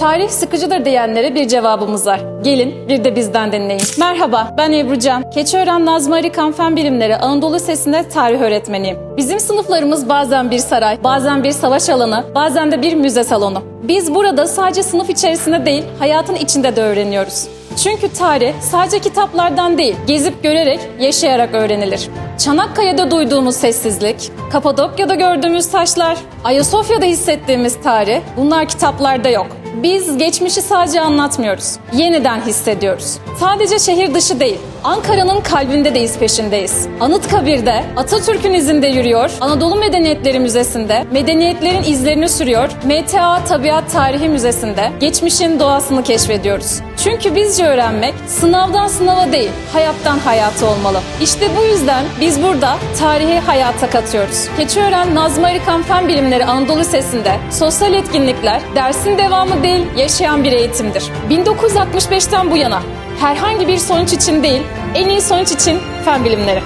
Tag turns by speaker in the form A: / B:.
A: Tarih sıkıcıdır diyenlere bir cevabımız var. Gelin bir de bizden dinleyin. Merhaba ben Ebru Can. Keçiören Nazmi Arıkan Fen Bilimleri Anadolu Lisesi'nde tarih öğretmeniyim. Bizim sınıflarımız bazen bir saray, bazen bir savaş alanı, bazen de bir müze salonu. Biz burada sadece sınıf içerisinde değil, hayatın içinde de öğreniyoruz. Çünkü tarih sadece kitaplardan değil, gezip görerek, yaşayarak öğrenilir. Çanakkale'de duyduğumuz sessizlik, Kapadokya'da gördüğümüz taşlar, Ayasofya'da hissettiğimiz tarih, bunlar kitaplarda yok. Biz geçmişi sadece anlatmıyoruz, yeniden hissediyoruz. Sadece şehir dışı değil, Ankara'nın kalbinde de iz peşindeyiz. Anıtkabir'de Atatürk'ün izinde yürüyor, Anadolu Medeniyetleri Müzesi'nde medeniyetlerin izlerini sürüyor, MTA Tabiat Tarihi Müzesi'nde geçmişin doğasını keşfediyoruz. Çünkü bizce öğrenmek sınavdan sınava değil, hayattan hayata olmalı. İşte bu yüzden biz burada tarihi hayata katıyoruz. Keçiören Nazmi Arıkan Fen Bilimleri Anadolu Lisesi'nde sosyal etkinlikler dersin devamı değil, yaşayan bir eğitimdir. 1965'ten bu yana herhangi bir sonuç için değil, en iyi sonuç için fen bilimleri.